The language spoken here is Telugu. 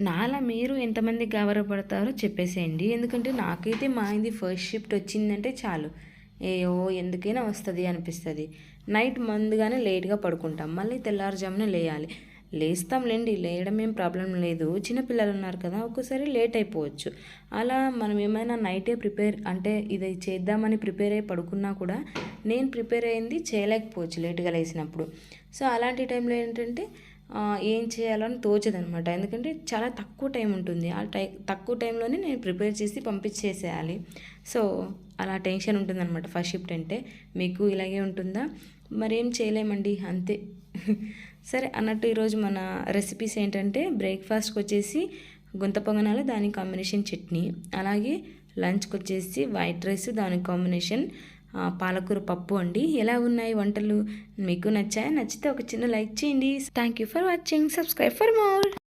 నాలా మీరు ఎంతమంది గౌరవపడతారో చెప్పేసేయండి. ఎందుకంటే నాకైతే మా ఇది ఫస్ట్ షిఫ్ట్ వచ్చిందంటే చాలు. ఏయో ఎందుకైనా వస్తుంది అనిపిస్తుంది. నైట్ ముందుగానే లేట్గా పడుకుంటాం. మళ్ళీ తెల్లారుజామున లేయాలి. లేస్తాంలేండి లేయడం ఏం ప్రాబ్లం లేదు. చిన్నపిల్లలు ఉన్నారు కదా ఒక్కోసారి లేట్ అయిపోవచ్చు. అలా మనం ఏమైనా నైటే ప్రిపేర్ అంటే ఇది చేద్దామని ప్రిపేర్ అయ్యి పడుకున్నా కూడా నేను ప్రిపేర్ అయింది చేయలేకపోవచ్చు లేట్గా లేసినప్పుడు. సో అలాంటి టైంలో ఏంటంటే ఏం చేయాలని తోచదనమాట. ఎందుకంటే చాలా తక్కువ టైం ఉంటుంది. ఆ టై తక్కువ టైంలోనే నేను ప్రిపేర్ చేసి పంపించేసేయాలి. సో అలా టెన్షన్ ఉంటుందన్నమాట ఫస్ట్ షిఫ్ట్ అంటే మీకు ఇలాగే ఉంటుందా? మరేం చేయలేమండి అంతే. సరే అన్నట్టు ఈరోజు మన రెసిపీస్ ఏంటంటే బ్రేక్ఫాస్ట్కి వచ్చేసి గుంత పొంగనాలు దాని కాంబినేషన్ చట్నీ. అలాగే లంచ్కి వచ్చేసి వైట్ రైస్ దాని కాంబినేషన్ పాలకూర పప్పు అండి. ఎలా ఉన్నాయి వంటలు? మీకు నచ్చాయా? నచ్చితే ఒక చిన్న లైక్ చేయండి. Thank you for watching subscribe for more